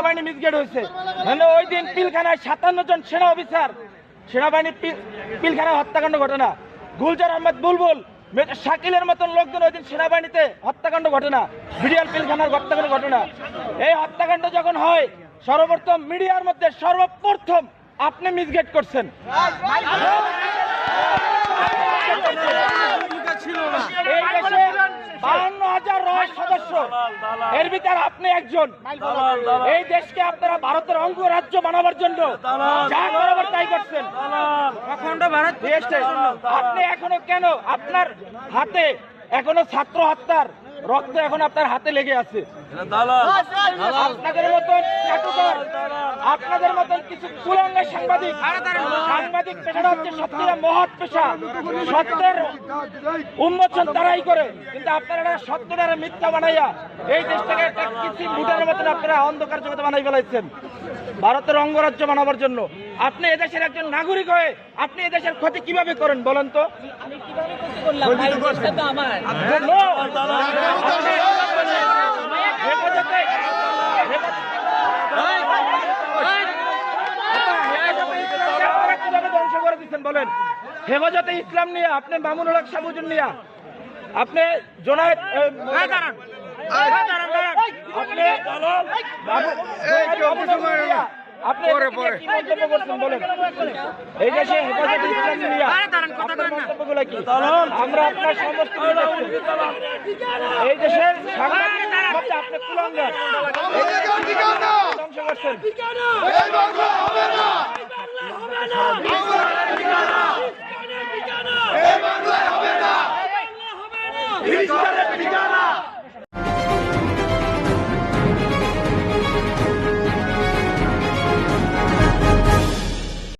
সেনাবাহিনী মিসগেট হয়েছে। মানে ওই দিন পিলখানায় সাতান্ন জন সেনা অফিসার। সেনাবাহিনী পিলখানায় হত্যাকাণ্ড ঘটনা। গুলজার আহমেদ বুলবুল শাকিলের মতন লোকজন ওই দিন সেনাবাহিনীতে হত্যাকাণ্ড ঘটনা। বিডিআর পিলখানার হত্যাকাণ্ড ঘটনা। এই হত্যাকাণ্ড যখন হয়, সর্বপ্রথম মিডিয়ার মধ্যে সর্বপ্রথম আপনি মিসগেট করছেন। এই এর ভিতর আপনি একজন। এই দেশকে আপনারা ভারতের অঙ্গ রাজ্য বানাবার জন্য যা করাবার তাই করছেন। অখণ্ড ভারত আপনি এখনও কেন আপনার হাতে এখনও ছাত্র হত্যার রক্ত এখন আপনার হাতে লেগে আছে। আপনাদের মতন আপনাদের মতন কিছু কুলাঙ্গা সাংবাদিক সাংবাদিক পেশাটা হচ্ছে সত্যিটা মহৎ পেশা। সত্যের উন্মোচন তারাই করে। কিন্তু আপনারা সত্যটারে মিথ্যা বানাইয়া এই দেশটাকে একটা কিছু ভুটানের মতন আপনারা অন্ধকার জগতে বানাই ফেলাইছেন। ভারতের অঙ্গরাজ্য বানাবার জন্য। আপনি এদেশের একজন নাগরিক হয়ে আপনি এদেশের ক্ষতি কীভাবে করেন বলেন তো আমি কীভাবে ক্ষতি করলাম ধ্বংস করে দিচ্ছেন বলেন হেফাজতে ইসলাম নিয়ে আপনি মামুনুল হক সাবুজুন নিয়া আপনি জোনায়েদ আপনি আপনি কি মন্তব্য করছেন বলেন? এই দেশে হেফাজতে ইসলাম নিয়া আপনার মন্তব্যগুলো কি? আমরা আপনার সমস্ত এই দেশের সাংবাদিক আপনি কুলাঙ্গার। ধ্বংস করছেন ইসলামের ঠিকানা